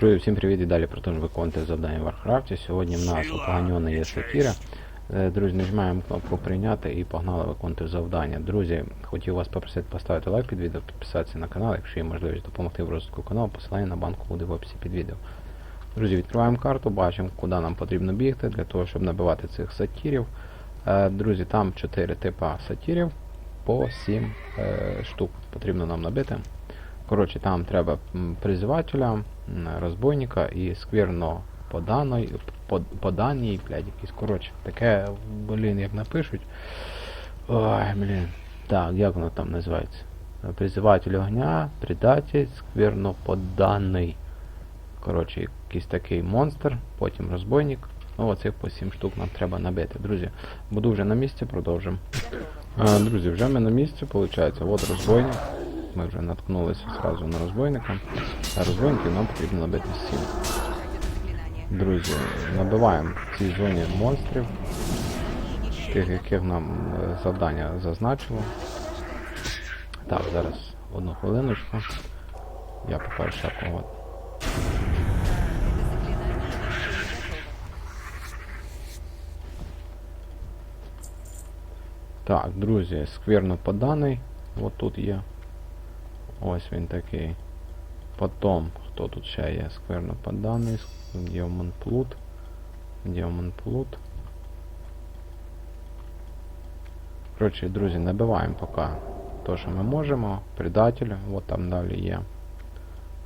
Друзі, всім привіт і далі продовжуємо виконувати завдання в Варкрафті. Сьогодні в нас у Паганьона є сатіра. Е, Друзі, нажимаємо кнопку прийняти і погнали виконувати завдання. Друзі, хотів вас попросити поставити лайк під відео, підписатися на канал, якщо є можливість допомогти в розвитку каналу, посилання на банку буде в описі під відео. Друзі, відкриваємо карту, бачимо, куди нам потрібно бігти для того, щоб набивати цих сатірів. Е, Друзі, там 4 типа сатірів по 7 е, штук потрібно нам набити. Коротше, там треба призивателя, розбойника і сквірно поданої, под, поданій, блядь, якийсь, коротше, таке, блін, як напишуть. Ой, блін. Так, як воно там називається? Призиватель огня, предатель, сквірно поданий. Коротше, якийсь такий монстр, потім розбойник. Ну, оцих по 7 штук нам треба набити. Друзі, буду вже на місці, продовжимо. Друзі, вже ми на місці, виходить, от розбойник. Ми вже наткнулися зразу на розбойника. А розбойників нам потрібно набити 7. Друзі, набиваємо в цій зоні монстрів, тих, яких нам е, завдання зазначило. Так, зараз одну хвилиночку. Я по-перше кого. Так, друзі, сквірно поданий. От тут є. Ось він такий. Потом, хто тут ще є? Скверно поданий, Діомон Плут. Діомон Плут. Коротше, друзі, набиваємо поки то, що ми можемо. Предатель, от там далі є.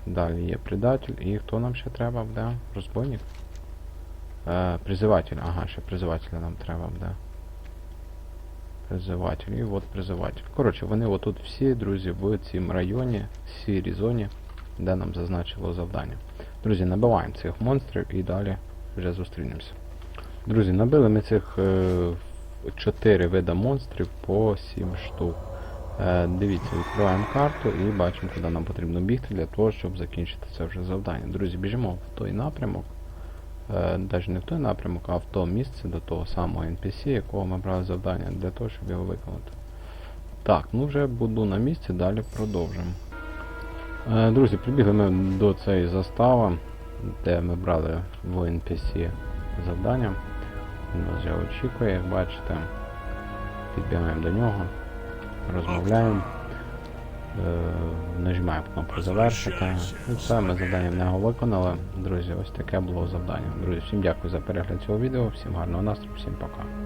Далі є предатель. І хто нам ще треба буде? Розбойник? Е, призиватель, ага, ще призивателя нам треба буде. Призиватель. І от призиватель. Коротше, вони отут всі, друзі, в цім районі, в сірій зоні, де нам зазначило завдання. Друзі, набиваємо цих монстрів і далі вже зустрінемося. Друзі, набили ми цих 4 вида монстрів по 7 штук. Е, дивіться, відкриваємо карту і бачимо, куди нам потрібно бігти для того, щоб закінчити це вже завдання. Друзі, біжимо в той напрямок. Навіть не в той напрямок, а в то місце до того самого NPC, якого ми брали завдання, для того, щоб його виконати. Так, ну вже буду на місці, далі продовжимо. Е, Друзі, прибігли ми до цієї застави, де ми брали в NPC завдання. Він нас вже очікує, бачите. Підбігаємо до нього, розмовляємо. Е, Нажимаємо кнопку завершити. І все, ми завдання нього виконали. Друзі, ось таке було завдання. Друзі, всім дякую за перегляд цього відео, всім гарного настрою, всім пока.